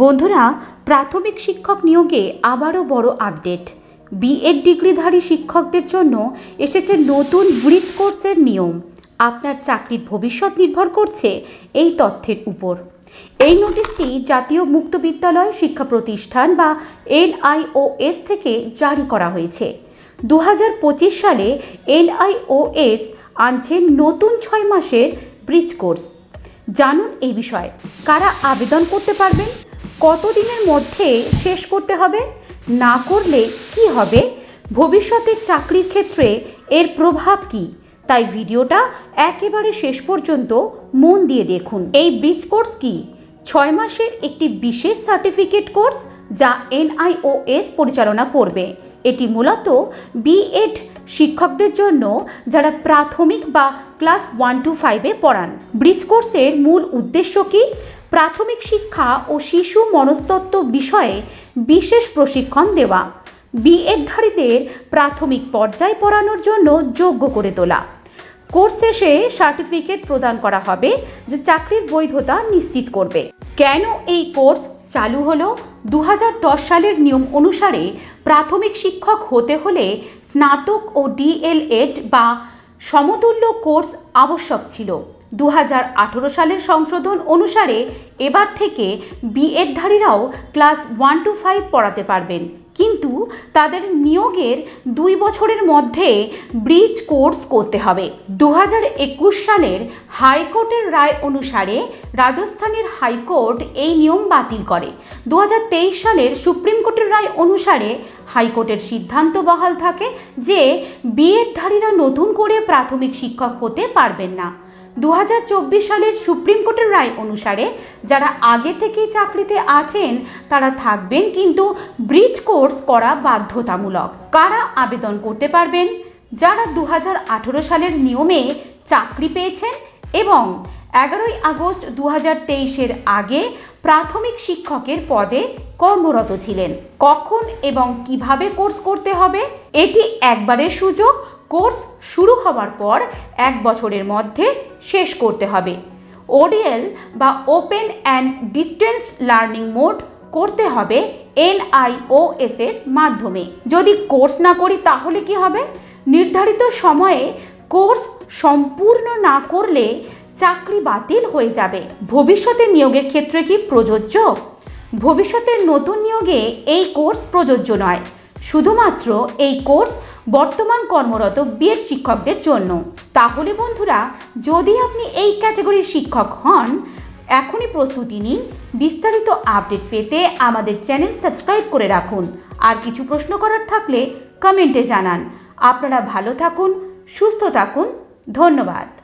বন্ধুরা, প্রাথমিক শিক্ষক নিয়োগে আবারও বড় আপডেট। বিএড ডিগ্রিধারী শিক্ষকদের জন্য এসেছে নতুন ব্রিজ কোর্সের নিয়ম। আপনার চাকরির ভবিষ্যৎ নির্ভর করছে এই তথ্যের উপর। এই নোটিশটি জাতীয় মুক্ত বিদ্যালয় শিক্ষা প্রতিষ্ঠান বা এনআইওএস থেকে জারি করা হয়েছে। দু হাজার পঁচিশ সালে এনআইওএস আনছে নতুন ছয় মাসের ব্রিজ কোর্স। জানুন এই বিষয়ে, কারা আবেদন করতে পারবেন? কতদিনের মধ্যে শেষ করতে হবে? না করলে কি হবে? ভবিষ্যতের চাকরির ক্ষেত্রে এর প্রভাব কি? তাই ভিডিওটা একেবারে শেষ পর্যন্ত মন দিয়ে দেখুন। এই ব্রিজ কোর্স কি? ছয় মাসের একটি বিশেষ সার্টিফিকেট কোর্স যা এনআইওএস পরিচালনা করবে। এটি মূলত বিএড শিক্ষকদের জন্য যারা প্রাথমিক বা ক্লাস ওয়ান টু ফাইভে পড়ান। ব্রিজ কোর্সের মূল উদ্দেশ্য কি? প্রাথমিক শিক্ষা ও শিশু মনস্তত্ত্ব বিষয়ে বিশেষ প্রশিক্ষণ দেওয়া। বিএডধারীদের প্রাথমিক পর্যায়ে পড়ানোর জন্য যোগ্য করে তোলা। কোর্স শেষে সার্টিফিকেট প্রদান করা হবে যে চাকরির বৈধতা নিশ্চিত করবে। কেন এই কোর্স চালু হলো? দু হাজার দশ সালের নিয়ম অনুসারে প্রাথমিক শিক্ষক হতে হলে স্নাতক ও ডিএলএড বা সমতুল্য কোর্স আবশ্যক ছিল। দু হাজার আঠেরো সালের সংশোধন অনুসারে এবার থেকে বিএডধারীরাও ক্লাস ওয়ান টু ফাইভ পড়াতে পারবেন। কিন্তু তাদের নিয়োগের দুই বছরের মধ্যে ব্রিজ কোর্স করতে হবে। দু হাজার একুশ সালের হাইকোর্টের রায় অনুসারে রাজস্থানের হাইকোর্ট এই নিয়ম বাতিল করে। দু হাজার তেইশ সালের সুপ্রিম কোর্টের রায় অনুসারে হাইকোর্টের সিদ্ধান্ত বহাল থাকে যে বিএডধারীরা নতুন প্রাথমিক শিক্ষক হতে পারবেন না। দু হাজার চব্বিশ সালের সুপ্রিম কোর্টের রায় অনুসারে যারা আগে থেকেই চাকরিতে আছেন, তারা থাকবেন কিন্তু ব্রিজ কোর্স করা বাধ্যতামূলক। কারা আবেদন করতে পারবেন? যারা দু হাজার আঠারো সালের নিয়মে চাকরি পেয়েছেন এবং এগারোই আগস্ট দু তেইশের আগে প্রাথমিক শিক্ষকের পদে কর্মরত ছিলেন, কখন এবং কীভাবে কোর্স করতে হবে? এটি একবারের সুযোগ কোর্স শুরু হওয়ার পর এক বছরের মধ্যে শেষ করতে হবে। ওডিএল বা open and distance learning mode করতে হবে এনআইওএস এর মাধ্যমে। যদি কোর্স না করি তাহলে কি হবে? নির্ধারিত সময়ে কোর্স সম্পূর্ণ না করলে চাকরি বাতিল হয়ে যাবে। ভবিষ্যতে নিয়োগের ক্ষেত্রে কি প্রযোজ্য? ভবিষ্যতের নতুন নিয়োগে এই কোর্স প্রযোজ্য নয়। শুধুমাত্র এই কোর্স বর্তমান কর্মরত বিএড শিক্ষকদের জন্য। তাহলে বন্ধুরা, যদি আপনি এই ক্যাটাগরির শিক্ষক হন, এখনই প্রস্তুতি নিন। বিস্তারিত আপডেট পেতে আমাদের চ্যানেল সাবস্ক্রাইব করে রাখুন। আর কিছু প্রশ্ন করার থাকলে কমেন্টে জানান। আপনারা ভালো থাকুন, সুস্থ থাকুন। ধন্যবাদ।